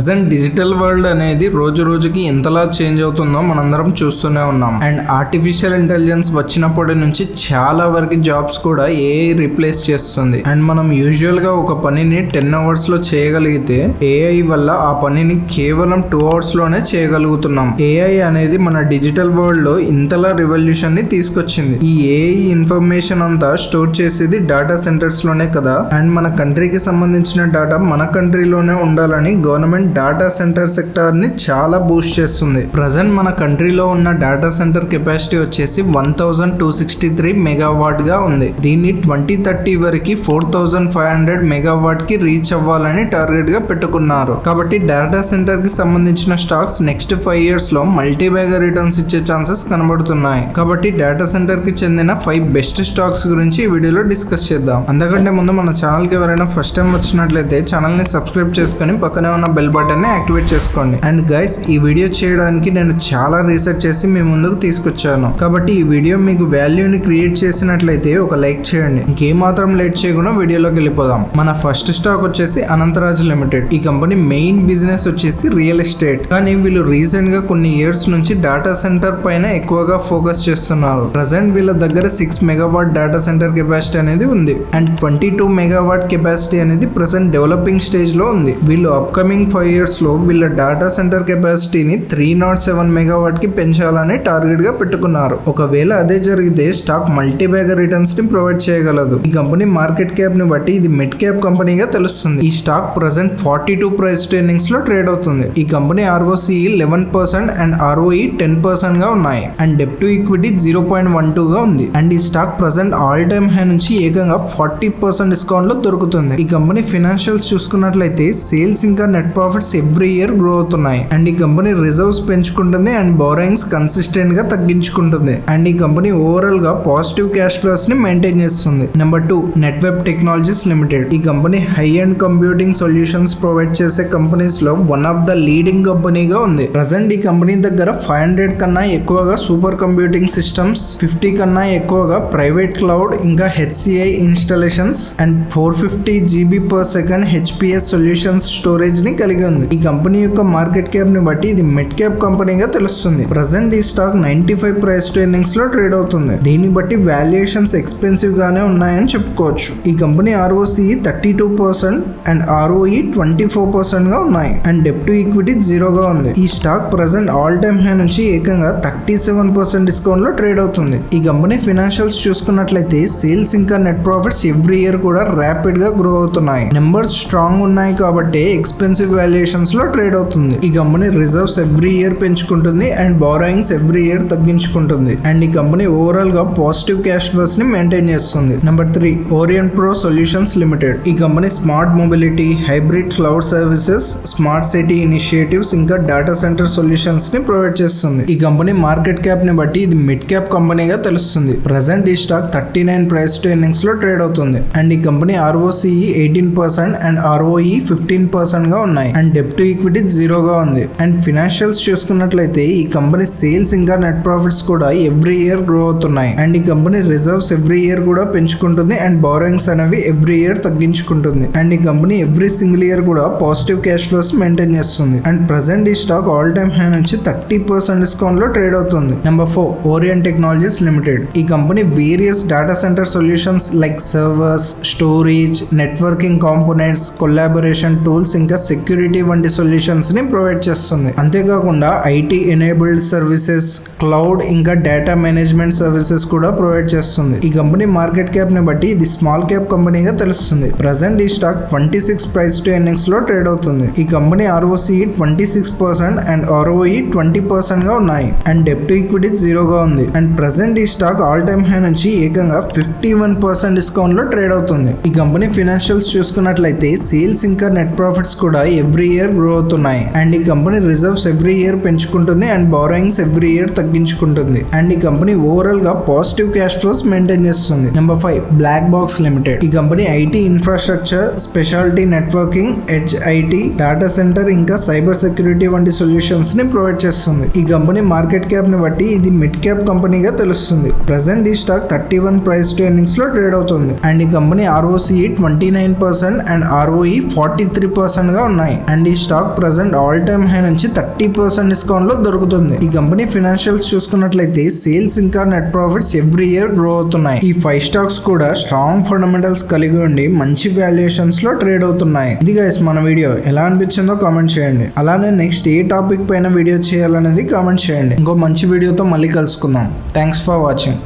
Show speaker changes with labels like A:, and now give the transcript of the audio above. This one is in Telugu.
A: ప్రజెంట్ డిజిటల్ వరల్డ్ అనేది రోజు రోజుకి ఎంతలా చేంజ్ అవుతుందో మనందరం చూస్తూనే ఉన్నాం. అండ్ ఆర్టిఫిషియల్ ఇంటెలిజెన్స్ వచ్చినప్పటి నుంచి చాలా వరకు జాబ్స్ కూడా ఏఐ రీప్లేస్ చేస్తుంది. అండ్ మనం యూజువల్గా ఒక పనిని టెన్ అవర్స్లో చేయగలిగితే ఏఐ వల్ల ఆ పనిని కేవలం టూ అవర్స్లోనే చేయగలుగుతున్నాం ఏఐ అనేది మన డిజిటల్ వరల్డ్లో ఇంతలా రివల్యూషన్ని తీసుకొచ్చింది. ఈ ఏఐ ఇన్ఫర్మేషన్ అంతా స్టోర్ చేసేది డేటా సెంటర్స్లోనే కదా. అండ్ మన కంట్రీకి సంబంధించిన డేటా మన కంట్రీలోనే ఉండాలని గవర్నమెంట్ డేటా సెంటర్ సెక్టార్ని చాలా బూస్ట్ చేస్తుంది. ప్రజెంట్ మన కంట్రీలో ఉన్న డేటా సెంటర్ కెపాసిటీ వచ్చేసి one thousand two sixty three మెగావాట్గా ఉంది. దీన్ని ట్వంటీ థర్టీ వరకు ఫోర్ థౌజండ్ ఫైవ్ హండ్రెడ్ మెగావాట్కి రీచ్ అవ్వాలని టార్గెట్గా పెట్టుకున్నారు. కాబట్టి డేటా సెంటర్కి సంబంధించిన స్టాక్స్ నెక్స్ట్ ఫైవ్ ఇయర్స్లో మల్టీ రిటర్న్స్ ఇచ్చే ఛాన్సెస్ కనబడుతున్నాయి. కాబట్టి డేటా సెంటర్కి చెందిన ఫైవ్ బెస్ట్ స్టాక్స్ గురించి ఈ వీడియోలో డిస్కస్ చేద్దాం. అందుకంటే ముందు మన ఛానల్కి ఎవరైనా ఫస్ట్ టైం వచ్చినట్లయితే ఛానల్ని సబ్స్క్రైబ్ చేసుకొని పక్కనే ఉన్న బెల్ బటన్ యాక్టివేట్ చేసుకోండి. అండ్ గైస్ ఈ వీడియో చేయడానికి నేను చాలా రీసెర్చ్ చేసి మీ ముందుకు తీసుకొచ్చాను. కాబట్టి ఈ వీడియో మీకు వాల్యూని క్రియేట్ చేసినట్లయితే ఒక లైక్ చేయండి. ఇంకేమాత్రం లేట్ చేయకుండా వీడియోలోకి వెళ్ళిపోదాం. మన ఫస్ట్ స్టాక్ వచ్చేసి అనంతరాజ్ లిమిటెడ్. ఈ కంపెనీ మెయిన్ బిజినెస్ వచ్చేసి రియల్ ఎస్టేట్ కానీ వీళ్ళు రీసెంట్గా కొన్ని ఇయర్స్ నుంచి డేటా సెంటర్ పైన ఎక్కువగా ఫోకస్ చేస్తున్నారు. ప్రజెంట్ వీళ్ళ దగ్గర six megawatt data centre capacity అనేది ఉంది. And twenty two megawatt capacity అనేది ప్రజెంట్ డెవలపింగ్ స్టేజ్లో ఉంది. వీళ్ళు అప్కమింగ్ ఫైవ్ ఇయర్స్లో వీళ్ళ డేటా సెంటర్ కెపాసిటీని త్రీ నాట్ సెవెన్ మెగావాట్కి పెంచాలని టార్గెట్గా పెట్టుకున్నారు. ఒకవేళ అదే జరిగితే స్టాక్ మల్టీబ్యాగర్ రిటర్న్స్ని రిటర్న్స్ని ప్రొవైడ్ చేయగలదు. ఈ కంపెనీ మార్కెట్ క్యాప్ని బట్టి ఇది మిడ్ క్యాప్ కంపెనీగా తెలుస్తుంది. ఈ stock present forty two price ట్రేడింగ్స్లో trade అవుతుంది. ఈ company ROC eleven percent and ROE ten పర్సెంట్గా ఉన్నాయి. And debt to equity zero point one two గా ఉంది. అండ్ ఈ stock present all time high నుంచి ఏకంగా ఫార్టీ పర్సెంట్ డిస్కౌంట్లో దొరుకుతుంది. ఈ కంపెనీ ఫినాన్షియల్స్ చూసుకున్నట్లయితే సేల్స్ ఇంకా net profits every year grow అవుతున్నాయి. అండ్ ఈ కంపెనీ రిజర్వ్స్ పెంచుకుంటుంది అండ్ బోరింగ్స్ కన్సిస్టెంట్గా తగ్గించుకుంటుంది. అండ్ ఈ కంపెనీ ఓవరాల్గా పాజిటివ్ క్యాష్ ఫ్లోస్ని మెయింటైన్ చేస్తుంది. Number two Netweb Technologies Limited ఈ company high end computing solutions provide చేసే కంపెనీస్లో వన్ ఆఫ్ ద లీడింగ్ కంపెనీగా ఉంది. ప్రజెంట్ ఈ కంపెనీ దగ్గర ఫైవ్ హండ్రెడ్ కన్నా ఎక్కువగా సూపర్ కంప్యూటింగ్ సిస్టమ్స్ ఫిఫ్టీ కన్నా ఎక్కువగా ప్రైవేట్ క్లౌడ్ ఇంకా HCI installations and four fifty GB per second HPS solutions స్టోరేజ్ని కలిగి ఉంది. ఈ కంపెనీ యొక్క మార్కెట్ క్యాప్ని బట్టి ఇది మిడ్ క్యాప్ కంపెనీగా తెలుస్తుంది. ప్రజెంట్ ఈ స్టాక్ నైన్టీ ఫైవ్ ప్రైస్ ట్రేడింగ్స్లో ట్రేడ్ అవుతుంది. దీన్ని బట్టి వాల్యుయేషన్స్ ఎక్స్పెన్సివ్ గానే ఉన్నాయని చెప్పుకోవచ్చు. ఈ company ROC thirty two percent and ROE twenty four పర్సెంట్గా ఉన్నాయి. అండ్ డెప్ టు ఈక్విటీ జీరోగా ఉంది. ఈ stock present all time high నుంచి ఏకంగా థర్టీ సెవెన్ పర్సెంట్ డిస్కౌంట్లో ట్రేడ్ అవుతుంది. ఈ కంపెనీ ఫినాన్షియల్స్ చూసుకున్నట్లయితే సేల్స్ ఇంకా నెట్ ప్రాఫిట్స్ ఎవ్రీ ఇయర్ కూడా ర్యాపిడ్గా గ్రో అవుతున్నాయి. నెంబర్స్ స్ట్రాంగ్ ఉన్నాయి కాబట్టి ఎక్స్పెన్సివ్ వాల్యూ లో ట్రేడ్ అవుతుంది. ఈ కంపెనీ రిజర్వ్స్ ఎవ్రీ ఇయర్ పెంచుకుంటుంది అండ్ బారోయింగ్స్ ఎవ్రీ ఇయర్ తగ్గించుకుంటుంది. అండ్ ఈ కంపెనీ ఓవరాల్గా పాజిటివ్ క్యాష్ ఫ్లోస్ని మెయింటైన్ చేస్తుంది. Number three orient pro solutions limited ఈ company smart mobility hybrid cloud services smart city initiatives ఇంకా డేటా సెంటర్ సొల్యూషన్స్ని ప్రొవైడ్ చేస్తుంది. ఈ కంపెనీ మార్కెట్ క్యాప్ని బట్టి ఇది మిడ్ క్యాప్ కంపెనీగా తెలుస్తుంది. ప్రజెంట్ ఈ స్టాక్ థర్టీ నైన్ ప్రైస్ ట్రైనింగ్స్లో ట్రేడ్ అవుతుంది. అండ్ ఈ company ROCE eighteen percent and ROE fifteen పర్సెంట్గా ఉన్నాయి. అండ్ డెప్ టు ఈక్విటీ జీరోగా ఉంది. అండ్ ఫినాన్షియల్స్ చూసుకున్నట్లయితే ఈ కంపెనీ సేల్స్ ఇంకా నెట్ ప్రాఫిట్స్ కూడా ఎవ్రీ ఇయర్ గ్రో అవుతున్నాయి. అండ్ ఈ కంపెనీ రిజర్వ్స్ ఎవ్రీ ఇయర్ కూడా పెంచుకుంటుంది అండ్ బారోయింగ్స్ అనేవి ఎవ్రీ ఇయర్ తగ్గించుకుంటుంది. అండ్ ఈ కంపెనీ ఎవ్రీ సింగిల్ ఇయర్ కూడా పాజిటివ్ క్యాష్ ఫ్లోస్ మెయింటైన్ చేస్తుంది. అండ్ ప్రజెంట్ ఈ స్టాక్ ఆల్ టైమ్ హై నుంచి థర్టీ పర్సెంట్ డిస్కౌంట్లో ట్రేడ్ అవుతుంది. Number four Orient technologies limited. ఈ company various data centre solutions like servers storage networking components collaboration tools ఇంకా సెక్యూరిటీ వంటి సొల్యూషన్స్ని ప్రొవైడ్ చేస్తుంది. అంతేకాకుండా ఐటీ ఎనేబుల్డ్ సర్వీసెస్ క్లౌడ్ ఇంకా డేటా మేనేజ్మెంట్ సర్వీసెస్ కూడా ప్రొవైడ్ చేస్తుంది. ఈ కంపెనీ మార్కెట్ క్యాప్ని బట్టి ఇది స్మాల్ క్యాప్ కంపెనీగా తెలుస్తుంది. ప్రజెంట్ ఈ stock twenty six price to ఎర్నింగ్స్లో trade అవుతుంది. ఈ company ROC twenty six percent and ROE twenty పర్సెంట్గా ఉన్నాయి. అండ్ డెప్ టు ఈక్విటీ జీరోగా ఉంది. అండ్ ప్రజెంట్ ఈ స్టాక్ ఆల్ టైమ్ హై నుంచి ఏకంగా ఫిఫ్టీ వన్ పర్సెంట్ డిస్కౌంట్లో ట్రేడ్ అవుతుంది. ఈ కంపెనీ ఫినాన్షియల్స్ చూసుకున్నట్లయితే సేల్స్ ఇంకా నెట్ ప్రాఫిట్స్ కూడా ఎవ్రీ ఇయర్ గ్రో అవుతున్నాయి అండ్ ఈ కంపెనీ రిజర్వ్స్ ఎవ్రీ ఇయర్ పెంచుకుంటుంది అండ్ బారోయింగ్స్ ఎవ్రీ ఇయర్ తగ్గించుకుంటుంది. అండ్ ఈ కంపెనీ ఓవరాల్గా పాజిటివ్ క్యాష్ ఫ్లోస్ మెయింటైన్ చేస్తుంది. Number five black box limited ఈ company IT infrastructure speciality networking H IT data center ఇంకా సైబర్ సెక్యూరిటీ వంటి సొల్యూషన్స్ని ప్రొవైడ్ చేస్తుంది. ఈ కంపెనీ మార్కెట్ క్యాప్ని బట్టి ఇది మిడ్ క్యాప్ కంపెనీగా తెలుస్తుంది. ప్రజెంట్ ఈ stock thirty one price to ఎర్నింగ్స్లో trade అవుతుంది. అండ్ ఈ company ROC twenty nine percent and ROE forty three పర్సెంట్గా ఉన్నాయి. అండ్ ఈ stock present all time high నుంచి థర్టీ పర్సెంట్ డిస్కౌంట్లో దొరుకుతుంది. ఈ కంపెనీ ఫినాన్షియల్స్ చూసుకున్నట్లయితే సేల్స్ ఇంకా net profits every year grow అవుతున్నాయి. ఈ ఫైవ్ స్టాక్స్ కూడా స్ట్రాంగ్ ఫండమెంటల్స్ కలిగి ఉండి మంచి వాల్యుయేషన్స్లో ట్రేడ్ అవుతున్నాయి. ఇది గైస్ మన వీడియో ఎలా అనిపించిందో కామెంట్ చేయండి. అలానే నెక్స్ట్ ఏ టాపిక్ పైన వీడియో చేయాలనేది కామెంట్ చేయండి. ఇంకో మంచి వీడియోతో మళ్ళీ కలుసుకుందాం. Thanks for watching